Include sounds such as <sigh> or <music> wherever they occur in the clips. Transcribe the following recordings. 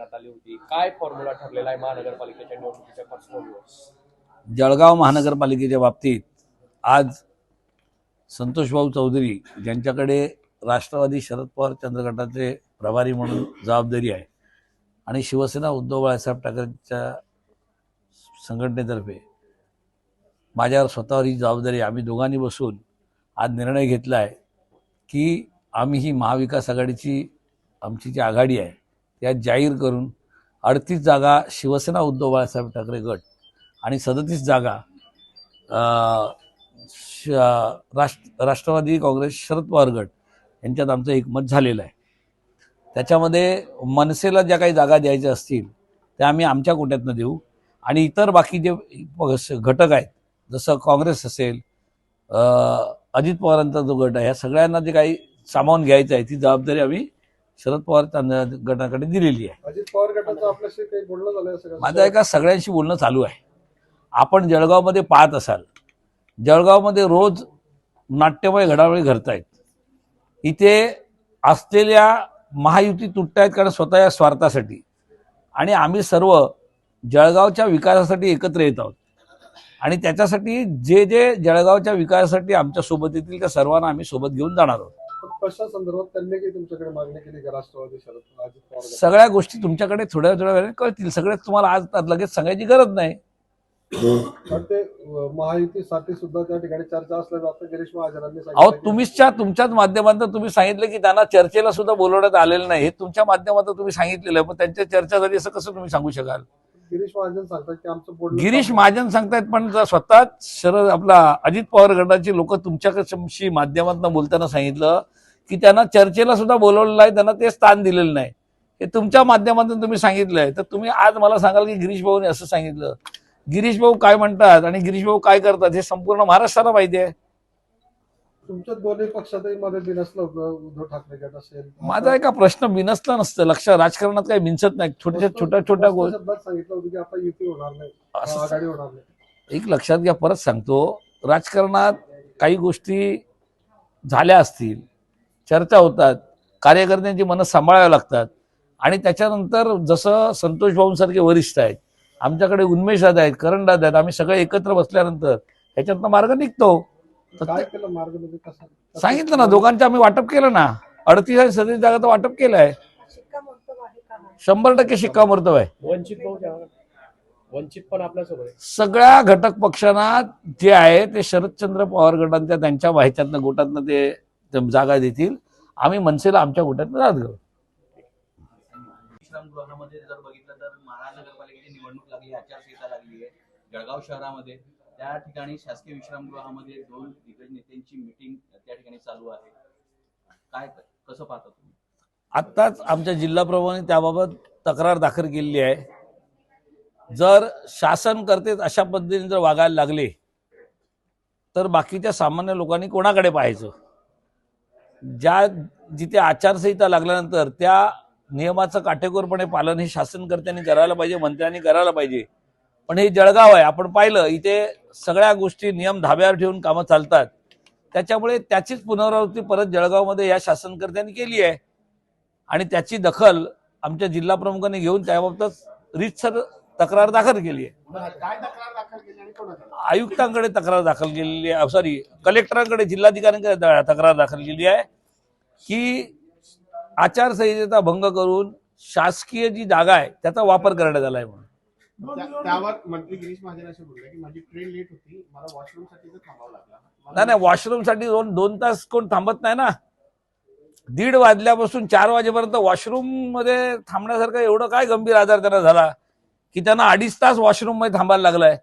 करण्यात आली होती? काय फॉर्म्युला ठरलेला आहे महानगरपालिकेच्या निवडणुकीच्या पार्श्वभूमीवर जळगाव महानगरपालिकेच्या बाबतीत आज संतोषभाऊ चौधरी ज्यांच्याकडे राष्ट्रवादी शरद पवार चंद्रगटाचे प्रभारी म्हणून जबाबदारी आहे आणि शिवसेना उद्धव बाळासाहेब ठाकरेंच्या संघटनेतर्फे माझ्यावर स्वतःवर ही जबाबदारी आम्ही दोघांनी बसून आज निर्णय घेतला आहे की आम्ही ही महाविकास आघाडीची आमची जी आघाडी आहे यात जाहीर करून अडतीस जागा शिवसेना उद्धव बाळासाहेब ठाकरे गट आणि सदतीस जागा श- राष्ट्र राष्ट्रवादी काँग्रेस शरद पवार गट यांच्यात आमचं एकमत झालेलं आहे. त्याच्यामध्ये मनसेला ज्या काही जागा द्यायच्या असतील त्या आम्ही आमच्या कोट्यातनं देऊ. आणि इतर बाकी जे घटक आहेत जसं काँग्रेस असेल अजित पवारांचा जो गट आहे ह्या सगळ्यांना जे काही सामावून घ्यायचं आहे ती जबाबदारी आम्ही शरद पवार तां- गटाकडे दिलेली आहे. अजित पवार गटाचं आपल्याशी काही बोलणं झालं माझं एका सगळ्यांशी बोलणं चालू आहे. आपण जळगावमध्ये पाहत असाल जळगावमध्ये रोज नाट्यमय घडामोडी घडतायत. इथे असलेल्या महायुती तुटतायत कारण स्वतः या स्वार्थासाठी. आणि आम्ही सर्व जळगावच्या विकासासाठी एकत्र येत आहोत. आणि त्याच्यासाठी जे जे जळगावच्या विकासासाठी आमच्यासोबत येतील त्या सर्वांना आम्ही सोबत घेऊन जाणार आहोत. कशा संदर्भात त्यांनी काही तुमच्याकडे मागणी केली का राष्ट्रवादी शरद अजित पवार? सगळ्या गोष्टी तुमच्याकडे थोड्या थोड्या वेळाने कळतील. सगळ्याच तुम्हाला आज लगेच सांगायची गरज नाही. <clears throat> पण ते अं, महायुतीसाठी सुद्धा त्या ठिकाणी चर्चा असल्या जातं गिरीश महाजनांनी अहो सांगितलं की- तुम्हीच्या तुमच्याच माध्यमातून तुम्ही सांगितलं की त्यांना चर्चेला सुद्धा बोलवण्यात आलेलं नाही. हे तुमच्या माध्यमातून तुम्ही सांगितलेलं आहे. पण त्यांच्या चर्चा झाली असं कसं तुम्ही सांगू शकाल? गिरीश महाजन सांगतात की आमचं बोलणं गिरीश महाजन सांगतायत पण स्वतः शरद आपला अजित पवार गटाची लोक तुमच्याशी माध्यमातून बोलताना सांगितलं की त्यांना चर्चेला सुद्धा बोलवलेलं नाही त्यांना ते स्थान दिलेलं नाही. हे तुमच्या माध्यमातून तुम्ही सांगितलंय. तर तुम्ही आज मला सांगाल की गिरीश भाऊने असं सांगितलं. गिरीश भाऊ काय म्हणतात आणि गिरीश भाऊ काय करतात हे संपूर्ण महाराष्ट्राला माहिती आहे. तुमच्या दोन्ही पक्षातही मध्ये बिनसलं होतं उद्धव ठाकरे गट असेल. माझा एका प्रश्न बिनसला नसतं. लक्ष राजकारणात काही बिनसत नाही. छोट्या छोट्या छोट्या गोष्टी शब्दात सांगितलं होतं की आता युती होणार नाही. आघाडी होणार नाही. एक लक्षात घ्या परत सांगतो. राजकारणात काही गोष्टी झाल्या असतील. चर्चा होतात. कार्यकर्त्यांची मनं सांभाळावी लागतात. आणि त्याच्यानंतर जसं संतोष भाऊंसारखे वरिष्ठ आहेत आमच्याकडे उन्मेष दादा आहेत करण दादा आहेत आम्ही सगळे एकत्र बसल्यानंतर ह्याच्यातनं मार्ग निघतो. काय ते- केलं मार्ग कसं सांगितलं ना दोघांचं आम्ही वाटप केलं ना. अडतीस आणि सदतीस जागाचं वाटप केलं आहे शंभर टक्के शिक्कामोर्तब आहे. वंचित बहुजन वंचित पण आपल्यासोबत आहे. सगळ्या घटक पक्षांना जे आहे ते शरदचंद्र पवार गटांच्या त्यांच्या ह्याच्यातनं गोटातनं ते ते जागा देतील. आम्ही मनसेला आमच्या गोटातनं जात घेऊ विश्रामगृहामध्ये जर बघितलं तर महानगरपालिकेची निवडणूक लागली आचारसंहिता लागली आहे. जळगाव शहरामध्ये त्या ठिकाणी शासकीय विश्रामगृहामध्ये दोन दिग्गज नेत्यांची मिटिंग त्या ठिकाणी चालू आहे. काय कसं पाहता तुम्ही? आत्ताच आमच्या जिल्हा प्रमुखांनी त्याबाबत तक्रार दाखल केलेली आहे. जर शासन करते अशा पद्धतीने जर वागायला लागले तर बाकीच्या सामान्य लोकांनी कोणाकडे पाहायचं? ज्या जिथे आचारसंहिता लागल्यानंतर त्या नियमाचं काटेकोरपणे पालन हे शासनकर्त्यांनी करायला पाहिजे मंत्र्यांनी करायला पाहिजे. पण हे जळगाव आहे. आपण पाहिलं इथे सगळ्या गोष्टी नियम धाब्यावर ठेवून कामं चालतात. त्याच्यामुळे त्याचीच पुनरावृत्ती परत जळगावमध्ये या शासनकर्त्यांनी केली आहे. आणि त्याची दखल आमच्या जिल्हा प्रमुखांनी घेऊन त्याबाबत रीतसर तक्रार दाखल केली आहे. आयुक्तांकडे तक्रार दाखल केलेली आहे. सॉरी कलेक्टरांकडे जिल्हाधिकाऱ्यांकडे तक्रार दाखल केली आहे की आचारसंहितेचा भंग करून शासकीय जी जागा आहे त्याचा वापर करण्यात आला आहे म्हणून. त्यावर मंत्री गिरीश महाजन असे बोलले की माझी ट्रेन लेट होती मला वॉशरूमसाठी थांबावं लागलं. नाही नाही वॉशरूमसाठी दोन दोन तास कोण थांबत नाही ना. दीड वाजल्यापासून चार वाजेपर्यंत वॉशरूममध्ये थांबण्यासारखं एवढं काय गंभीर आजार त्यांना झाला की त्यांना अडीच तास वॉशरूममध्ये थांबायला लागलाय.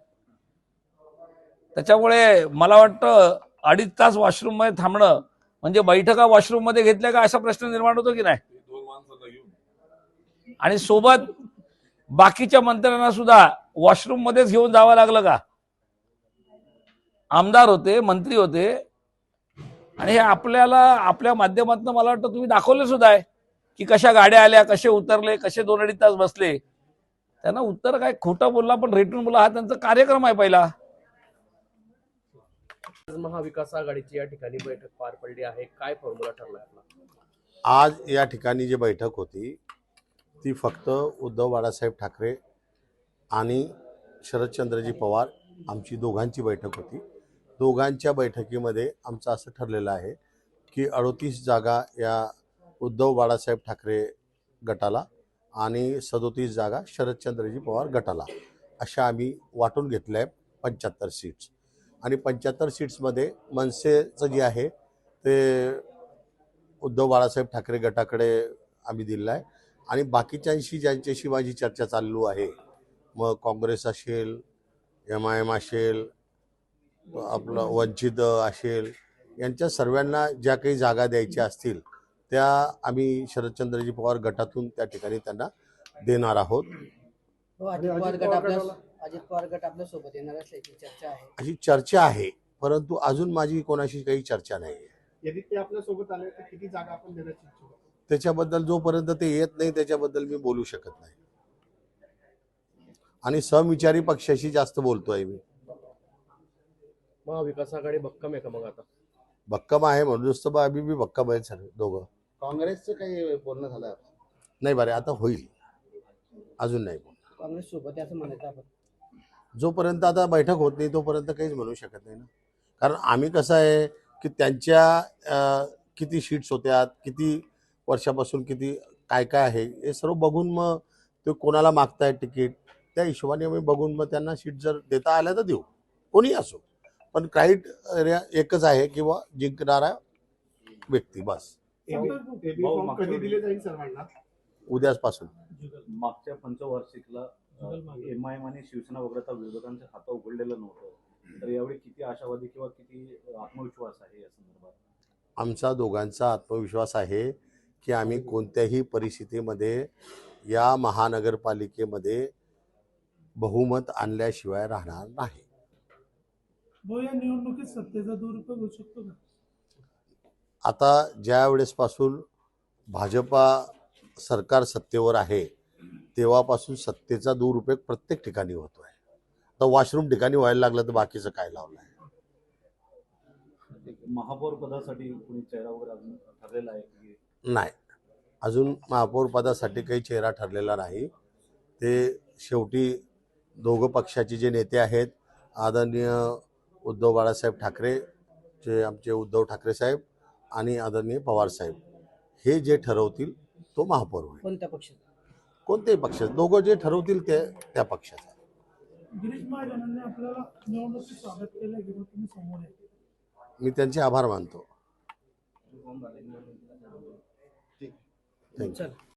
त्याच्यामुळे मला वाटतं अडीच तास वॉशरूममध्ये थांबणं म्हणजे बैठका वॉशरूममध्ये घेतल्या का असा प्रश्न निर्माण होतो की नाही? आणि सोबत बाकीच्या मंत्र्यांना सुद्धा वॉशरूम मध्येच घेऊन जावं लागलं का? आमदार होते मंत्री होते. आणि हे आपल्याला आपल्या माध्यमातून मला वाटतं तुम्ही दाखवले सुद्धा आहे की कशा गाड्या आल्या कसे उतरले कसे दोन अडीच तास बसले. त्यांना उत्तर काय खोटं बोलला पण रेटून बोला हा त्यांचा कार्यक्रम आहे पहिला. महाविकास आघाडीची या ठिकाणी बैठक पार पडली आहे. काय फॉर्म्युला ठरलाय आपला आज या ठिकाणी जी बैठक होती ती फक्त उद्धव बाळासाहेब ठाकरे आणि शरदचंद्रजी पवार आमची दोघांची बैठक होती. दोघांच्या बैठकीमध्ये आमचं असं ठरलेलं आहे की अडोतीस जागा या उद्धव बाळासाहेब ठाकरे गटाला आणि सदोतीस जागा शरदचंद्रजी पवार गटाला अशा आम्ही वाटून घेतल्या आहे पंच्याहत्तर सीट्स आणि पंच्याहत्तर सीट्समध्ये मनसेचं जे आहे ते उद्धव बाळासाहेब ठाकरे गटाकडे आम्ही दिलेलं आहे. आणि बाकीच्यांशी ज्यांच्याशी माझी चर्चा चालू आहे मग काँग्रेस असेल एम आय एम असेल आपलं वंचित असेल यांच्या सर्वांना ज्या काही जागा द्यायच्या असतील त्या आम्ही शरदचंद्रजी पवार गटातून त्या ठिकाणी त्यांना देणार आहोत. हो अजित आणि पवार अजित गट पवार आपल्या गटाला- अजित पवार गट आपल्यासोबत येणार असल्याची चर्चा आहे. अशी चर्चा आहे परंतु अजून माझी कोणाशी काही चर्चा नाही आहे यदि ते आपल्यासोबत आले तर किती जागा आपण देण्याची? त्याच्याबद्दल जोपर्यंत ते येत नाही त्याच्याबद्दल मी बोलू शकत नाही. आणि समविचारी पक्षाशी जास्त बोलतोय मी. महाविकास आघाडी भक्कम आहे का मग आता? भक्कम आहे म्हणून बा आम्ही बी भक्कम आहेत सर दोघं. काँग्रेसचं काही बोलणं झालं नाही बरे आता होईल. अजून नाही काँग्रेस सोबत आहे असं म्हणायचं आपण. जोपर्यंत आता बैठक होत नाही तोपर्यंत काहीच म्हणू शकत नाही ना. कारण आम्ही कसं आहे की त्यांच्या किती शीट्स होत्या किती वर्षापासून किती काय काय आहे हे सर्व बघून मग ते कोणाला मागताय तिकीट त्या हिशोबाने आम्ही बघून मग त्यांना सीट जर देता आल्या तर देऊ. कोणी असो. पण क्राईटेरिया एकच आहे किंवा जिंकणारा व्यक्ती बस. उद्यापासून मागच्या पंचवार्षिकला एम आय एम आणि शिवसेना वगळता विरोधकांचे हात उघडलेलं नव्हतं. तर यावेळी किती आशावादी किंवा किती आत्मविश्वास आहे या संदर्भात? आमचा दोघांचा आत्मविश्वास आहे. की आम्ही कोणत्याही परिस्थितीमध्ये या महानगरपालिकेमध्ये बहुमत आणल्याशिवाय राहणार नाही. भाऊ या निवडणुकीत सत्तेचा दुरुपयोग होऊ शकतो का? आता ज्या वेळेसपासून भाजपा सरकार सत्तेवर आहे तेव्हापासून सत्तेचा दुरुपयोग प्रत्येक ठिकाणी होतो आहे. आता वॉशरूम ठिकाणी व्हायला लागलं तर बाकीचं काय लावलं आहे महापौर पदासाठी कोणी चेहरा वगैरे अजून ठरलेला आहे की नाही. अजून महापौर पदासाठी काही चेहरा ठरलेला नाही. ते शेवटी दोघं पक्षाचे जे नेते आहेत आदरणीय उद्धव बाळासाहेब ठाकरे जे आमचे उद्धव ठाकरे साहेब आणि आदरणीय पवार साहेब हे जे ठरवतील तो महापौर होईल. कोणत्या पक्षात कोणतेही पक्ष दोघं जे ठरवतील ते त्या पक्षाचा. मी त्यांचे आभार मानतो. थँक्यू चल